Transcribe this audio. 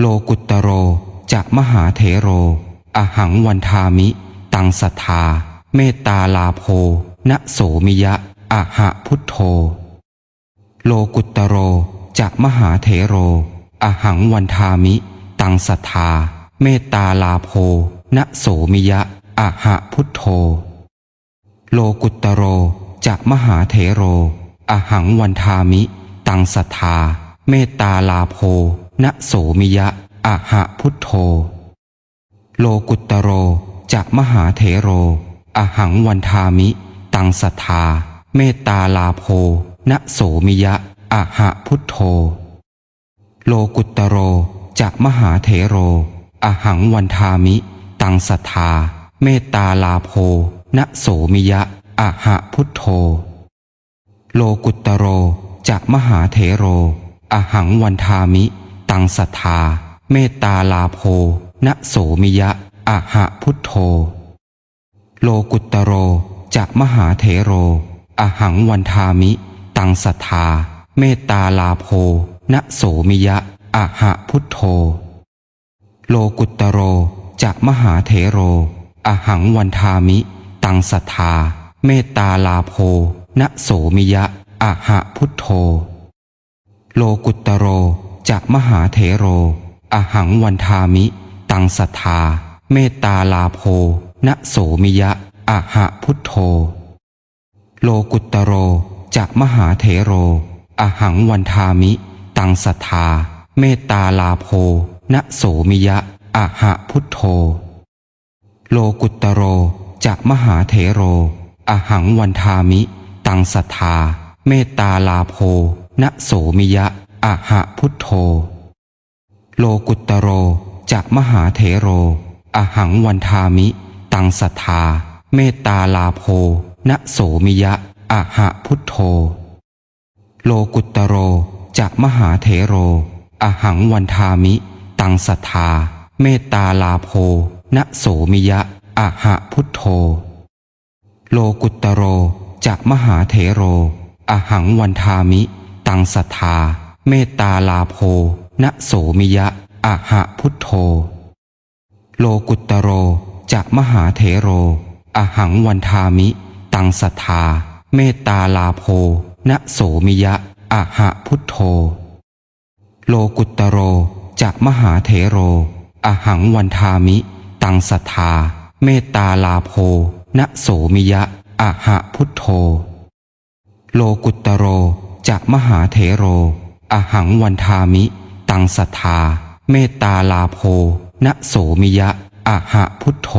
โลกุตตโร จะมหาเถโร อหังวันทามิ ตังสัทธา เมตตาลาโภนะโสมิยะอะหะพุทโธ โลกุตตโร จะมหาเถโร อหังวันทามิ ตังสัทธา เมตตาลาโภนะโสมิยะอะหะพุทโธ โลกุตตโร จะมหาเถโร อหังวันทามิ ตังสัทธา เมตตาลาโภ นะโสมิยะอะหะพุทโธ โลกุตตโรจะมหาเถโร อหังวันทามิ ตังสัทธา เมตตาลาโภนะโสมิยะอะหะพุทโธ โลกุตตโรจะมหาเถโร อหังวันทามิ ตังสัทธา เมตตาลาโภนะโสมิยะอะหะพุทโธ โลกุตตโรจะมหาเถโร อหังวันทามิ ตังสัทธา เมตตาลาโภนะโสมิยะอะหะพุทโธ โลกุตตโรจะมหาเถโร อหังวันทามิ ตังสัทธา เมตตาลาโภนะโสมิยะอะหะพุทโธ โลกุตตโรจะมหาเถโร อหังวันทามิ ตังสัทธา เมตตาลาโภนะโสมิยะอะหะพุทโธ โลกุตตโร จะมหาเถโร อหังวันทามิ ตังสัทธา เมตตาลาโภนะโสมิยะอะหะพุทโธ โลกุตตโรจะมหาเถโร อหังวันทามิ ตังสัทธา เมตตาลาโภนะโสมิยะอะหะพุทโธ โลกุตตโรจะมหาเถโร อหังวันทามิ ตังสัทธา เมตตาลาโภนะโสมิยะ อะหะพุทโธ โลกุตตโรจะมหาเถโร อหังวันทามิ ตังสัทธา เมตตาลาโภนะโสมิยะอะหะพุทโธ โลกุตตโรจะมหาเถโร อหังวันทามิ ตังสัทธา เมตตาลาโภนะโสมิยะอะหะพุทโธ โลกุตตโรจะมหาเถโร อหังวันทามิ ตังสัทธา เมตตาลาโภนะโสมิยะอะหะพุทโธ โลกุตตโรจะมหาเถโร อหังวันทามิ ตังสัทธา เมตตาลาโภนะโสมิยะอะหะพุทโธ โลกุตตโรจะมหาเถโร อหังวันทามิ ตังสัทธา เมตตาลาโภนะโสมิยะอะหะพุทโธ โลกุตตโรจะมหาเถโร อหังวันทามิ ตังสัทธา เมตตาลาโภณโสมิยะอะหะพุทโธ